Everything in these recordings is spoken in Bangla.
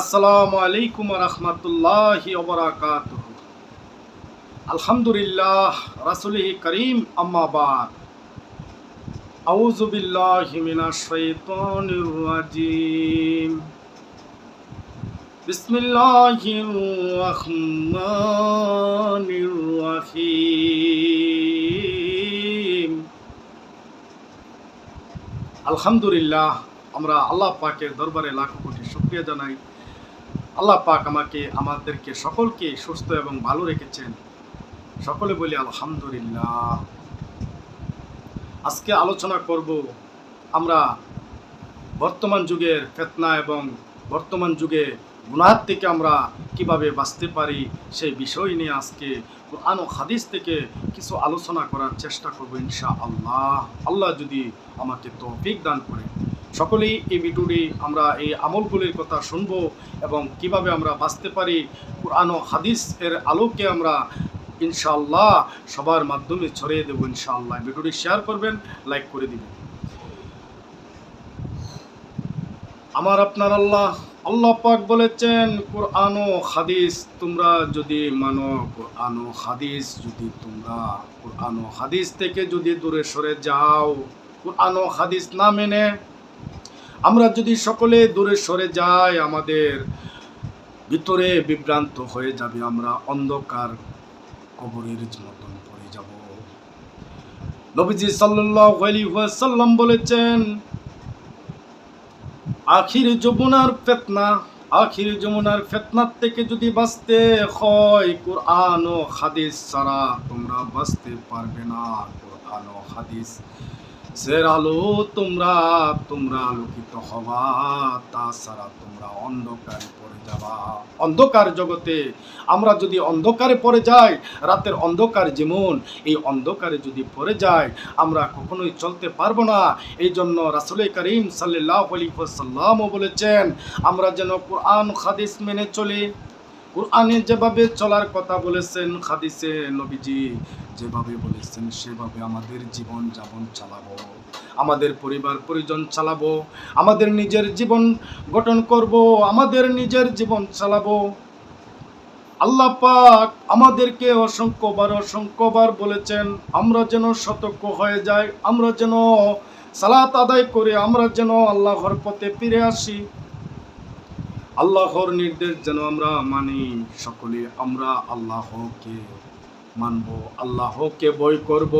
আসসালামু আলাইকুম রহমতুল্লাহ আলহামদুলিল্লাহ রাসুলিহি করিম আম্মাবাদ আলহামদুলিল্লাহ, আমরা আল্লাহ পাকের দরবারে লাখো কোটি শুক্রিয়া জানাই। আল্লাহ পাক আমাকে, আমাদেরকে সকলকে সুস্থ এবং ভালো রেখেছেন। সকলে বলি আলহামদুলিল্লাহ। আজকে আলোচনা করব আমরা বর্তমান যুগের ফেতনা এবং বর্তমান যুগে গুনাহার থেকে আমরা কীভাবে বাঁচতে পারি সেই বিষয় নিয়ে আজকে কোরআন ও হাদিস থেকে কিছু আলোচনা করার চেষ্টা করব ইনশা আল্লাহ আল্লাহ যদি আমাকে তৌফিক দান করে সকলেই এই ভিডিওটি আমরা এই আমলগুলির কথা শুনব এবং কীভাবে আমরা বাঁচতে পারি কোরআন হাদিস এর আলোকে আমরা ইনশাআল্লাহ সবার মাধ্যমে ছড়িয়ে দেবো ইনশাআল্লাহ। ভিডিওটি শেয়ার করবেন লাইক করে দিবেন। আমার আপনার আল্লাহ আল্লাহ পাক বলেছেন, কোরআন ও হাদিস তোমরা যদি মানো, কোরআন হাদিস যদি তোমরা, কোরআন হাদিস থেকে যদি দূরে সরে যাও, কোরআন ও হাদিস না মেনে আমরা যদি সকলে দূরে সরে যাই, আমাদের ভিতরে বিভ্রান্ত হয়ে যাবে, আমরা অন্ধকার কবরের মতন পড়ে যাব। নবীজি আলাইহি বলেছেন, আখির যমুনার ফেতনা, আখির যমুনার ফেতনার থেকে যদি বাঁচতে হয়, কোরআন ও হাদিস ছাড়া তোমরা বাঁচতে পারবে না। কোরআন ও হাদিস সের আলো তোমরা তোমরা আলোকিত হবা, তাছাড়া তোমরা অন্ধকারে পড়ে যাবা। অন্ধকার জগতে আমরা যদি অন্ধকারে পড়ে যাই, রাতের অন্ধকার যেমন, এই অন্ধকারে যদি পড়ে যায় আমরা কখনোই চলতে পারব না। এই জন্য রাসুল করিম সাল্লাহ আলী বলেছেন, আমরা যেন কোরআন হাদিস মেনে চলি। কোরআনে যেভাবে চলার কথা বলেছেন হাদিসে নবীজি, যেভাবে বলেছেন সেভাবে আমাদের জীবন যাপন চালাবো। আমাদের পরিবার, পরিজন চালাবো। আমাদের নিজের জীবন গঠন করব। আমাদের নিজের জীবন চালাবো। আল্লাহ পাক আমাদেরকে অসংখ্যবার অসংখ্যবার বলেছেন, আমরা যেন সতর্ক হয়ে যাই, আমরা যেন সালাত আদায় করে, আমরা যেন আল্লাহর পথে ফিরে আসি। আল্লাহর নির্দেশ যেন আমরা মানি। সকলে আমরা আল্লাহকে মানব, আল্লাহকে বই করব।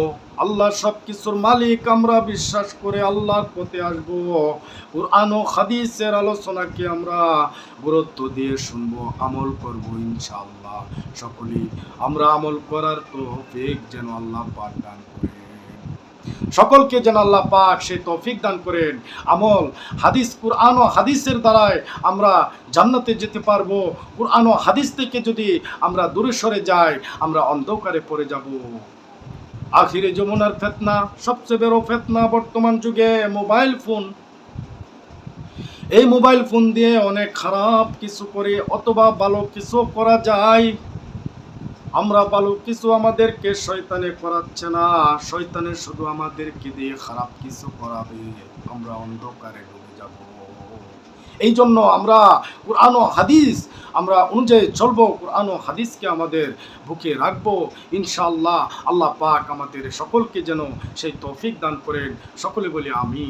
আল্লাহ সব কিছুর মালিক, আমরা বিশ্বাস করে আল্লাহর পথে আসব। কোরআন ও হাদিসের আলোচনাকে আমরা গুরুত্ব দিয়ে শুনব, আমল করব ইনশাআল্লাহ। সকলেই আমরা আমল করার তো বেগ যেন আল্লাহ পাক দান করে। সকলকে যেন আল্লাহ পাক সেই তৌফিক দান করেন। আমল হাদিস, কুরআন ও হাদিসের দ্বারায় আমরা জান্নাতে যেতে পারব। কুরআন ও হাদিস থেকে যদি আমরা দূরে সরে যাই, আমরা অন্ধকারে পড়ে যাব। আখিরে যমুনার ফেতনা, সবচেয়ে বড় ফেতনা বর্তমান যুগে মোবাইল ফোন। এই মোবাইল ফোন দিয়ে অনেক খারাপ কিছু করে, অথবা ভালো কিছু করা যায়। আমরা ভালো কিছু আমাদেরকে শয়তানে করাচ্ছে না। শয়তানে শুধু আমাদেরকে দিয়ে খারাপ কিছু করাবে। আমরা অন্ধকারে ডুবে যাব। এই জন্য আমরা কোরআন ও হাদিস, আমরা অনুযায়ী চলবো, কোরআন ও হাদিসকে আমাদের বুকে রাখব। ইনশাআল্লাহ আল্লাহ পাক আমাদের সকলকে যেন সেই তৌফিক দান করেন। সকলে বলি আমি